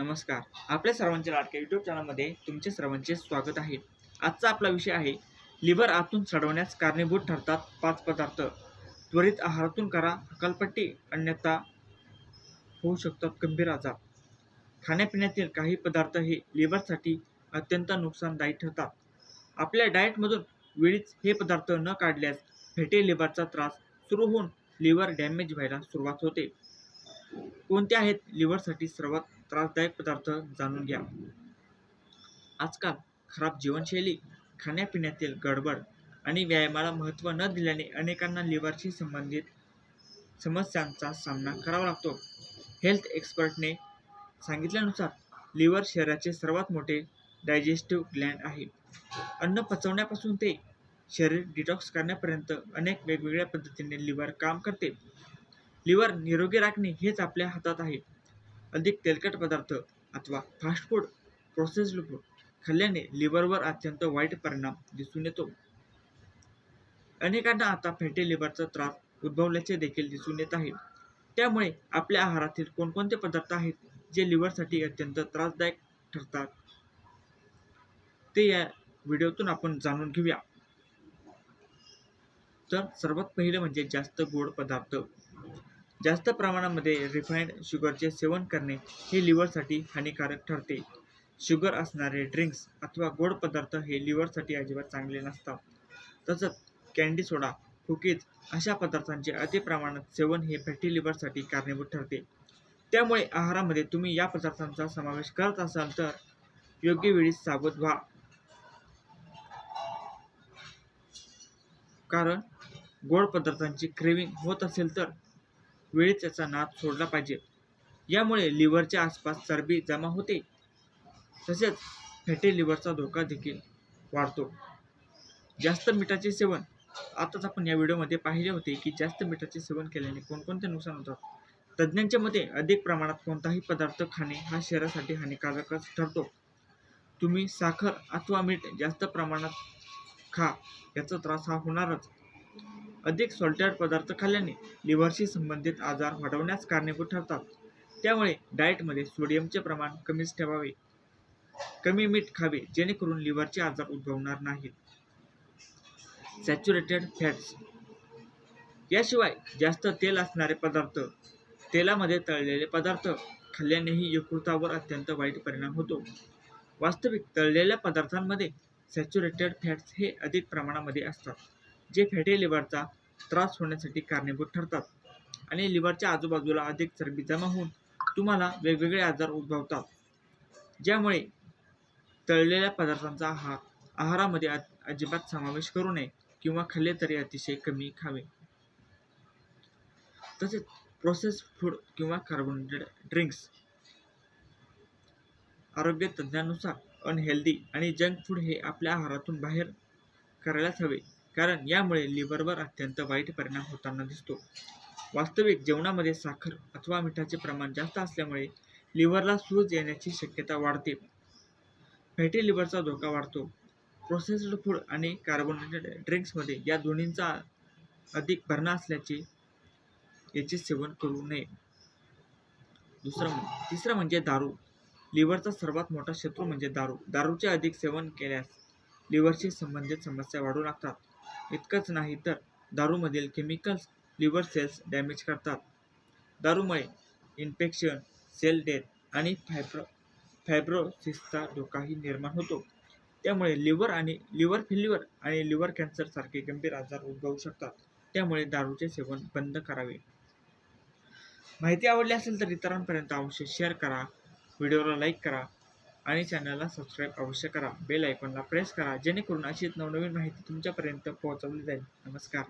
नमस्कार. आपल्या सर्वांच्या लाडक्या यूट्यूब चॅनलमध्ये तुमचे सर्वांचे स्वागत आहे. आजचा आपला विषय आहे लिव्हर आतून सडवण्यास कारणीभूत ठरतात पाच पदार्थ. त्वरित आहारातून करा हकालपट्टी अन्यथा होऊ शकतात गंभीर आजार. खाण्यापिण्यातील काही पदार्थ हे लिव्हरसाठी अत्यंत नुकसानदायी ठरतात. आपल्या डाएटमधून वेळीच हे पदार्थ न काढल्यास फेटे लिव्हरचा त्रास सुरू होऊन लिव्हर डॅमेज व्हायला सुरुवात होते. कोणते आहेत लिव्हरसाठी सर्वात त्रासदायक पदार्थ जाणून घ्या. आजकाल खराब जीवनशैली खाण्यापिण्यातील गडबड आणि व्यायामाला महत्त्व न दिल्याने अनेकांना लिव्हरशी संबंधित समस्यांचा सामना करावा लागतो. हेल्थ एक्सपर्टने सांगितल्यानुसार लिव्हर शरीराचे सर्वात मोठे डायजेस्टिव्ह ग्लँड आहे. अन्न पचवण्यापासून ते शरीर डिटॉक्स करण्यापर्यंत अनेक वेगवेगळ्या पद्धतीने लिव्हर काम करते. लिव्हर निरोगी राखणे हेच आपल्या हातात आहे. अधिक तेलकट पदार्थ अथवा फास्ट फूड प्रोसेस्ड फूड खाल्ल्याने लिव्हरवर अत्यंत वाईट परिणाम दिसून येतो. अनेकांना आता फॅटी लिव्हरचा त्रास उद्भवल्याचे देखील दिसून येत आहे. त्यामुळे आपल्या आहारातील कोणकोणते पदार्थ आहेत जे लिव्हरसाठी अत्यंत त्रासदायक ठरतात? ते या व्हिडिओतून आपण जाणून घेऊया. तर सर्वात पहिलं म्हणजे जास्त गोड पदार्थ. जास्त प्रमाणामध्ये रिफाईंड शुगरचे सेवन करणे हे लिव्हरसाठी हानिकारक ठरते. शुगर असणारे ड्रिंक्स अथवा गोड पदार्थ हे लिव्हरसाठी अजिबात चांगले नसतात. तसंच कॅन्डी सोडा कुकीज अशा पदार्थांचे अति प्रमाणात सेवन हे फॅटी लिव्हरसाठी कारणीभूत ठरते. त्यामुळे आहारामध्ये तुम्ही या पदार्थांचा समावेश करत असाल तर योग्य वेळी सावध व्हा. कारण गोड पदार्थांची क्रेविंग होत असेल तर वेळीच याचा नाद सोडला पाहिजे. यामुळे लिव्हरच्या आसपास चरबी जमा होते. तसेच फॅटी लिव्हरचा धोका देखील वाढतो. जास्त मिठाचे सेवन. आताच आपण या व्हिडिओमध्ये पाहिले होते की जास्त मिठाचे सेवन केल्याने कोणकोणते नुकसान होतात? तज्ज्ञांच्या मते अधिक प्रमाणात कोणताही पदार्थ खाणे हा शरीरासाठी हानिकारकच ठरतो. तुम्ही साखर अथवा मीठ जास्त प्रमाणात खा याचा त्रास हा होणारच. अधिक सॉल्टेड पदार्थ खाल्ल्याने लिव्हरशी संबंधित आजार वाढवण्यास कारणीभूत ठरतात. त्यामुळे डाएटमध्ये सोडियमचे प्रमाण कमीच ठेवावे. कमी मीठ खावे जेणेकरून लिव्हरचे आजार उद्भवणार नाहीत. Saturated fats. याशिवाय जास्त तेल असणारे पदार्थ तेलामध्ये तळलेले पदार्थ खाल्ल्यानेही यकृतावर अत्यंत वाईट परिणाम होतो. वास्तविक तळलेल्या पदार्थांमध्ये सॅच्युरेटेड फॅट्स हे अधिक प्रमाणामध्ये असतात. जे फॅटी लिव्हरचा त्रास होण्यासाठी कारणीभूत ठरतात. आणि लिव्हरच्या आजूबाजूला अधिक चरबी जमा होऊन तुम्हाला वेगवेगळे आजार उद्भवतात. ज्यामुळे तळलेल्या पदार्थांचा आहार आहारामध्ये अजिबात समावेश करू नये किंवा खाल्ले तरी अतिशय कमी खावे. तसेच प्रोसेस फूड किंवा कार्बोनेटेड ड्रिंक्स आरोग्य तज्ज्ञानुसार अनहेल्दी आणि जंक फूड हे आपल्या आहारातून बाहेर करायलाच हवे. कारण यामुळे लिव्हरवर अत्यंत वाईट परिणाम होताना दिसतो. वास्तविक जेवणामध्ये साखर अथवा मिठाचे प्रमाण जास्त असल्यामुळे लिव्हरला सूज येण्याची शक्यता वाढते. फॅटी लिव्हरचा धोका वाढतो. प्रोसेस्ड फूड आणि कार्बोनेटेड ड्रिंक्समध्ये या दोन्हींचा अधिक भरणा असल्याचे याचे सेवन करू नये. दुसरं तिसरं म्हणजे दारू. लिव्हरचा सर्वात मोठा शत्रू म्हणजे दारू. दारूचे अधिक सेवन केल्यास लिव्हरशी संबंधित समस्या वाढू लागतात. इतकंच नाही तर दारूमधील केमिकल्स लिव्हर सेल्स डॅमेज करतात. दारूमुळे इन्फेक्शन सेल डेथ आणि फायब्रो फायब्रोसिसचा धोकाही निर्माण होतो. त्यामुळे लिव्हर आणि लिव्हर फेल्युअर आणि लिव्हर कॅन्सरसारखे गंभीर आजार उद्भवू शकतात. त्यामुळे दारूचे सेवन बंद करावे. माहिती आवडली असेल तर इतरांपर्यंत अवश्य शेअर करा. व्हिडिओला लाईक करा. आणि चॅनलला सबस्क्राईब अवश्य करा. बेल आयकॉनला प्रेस करा जेणेकरून अशीच नवनवीन माहिती तुमच्यापर्यंत पोहोचवली जाईल. नमस्कार.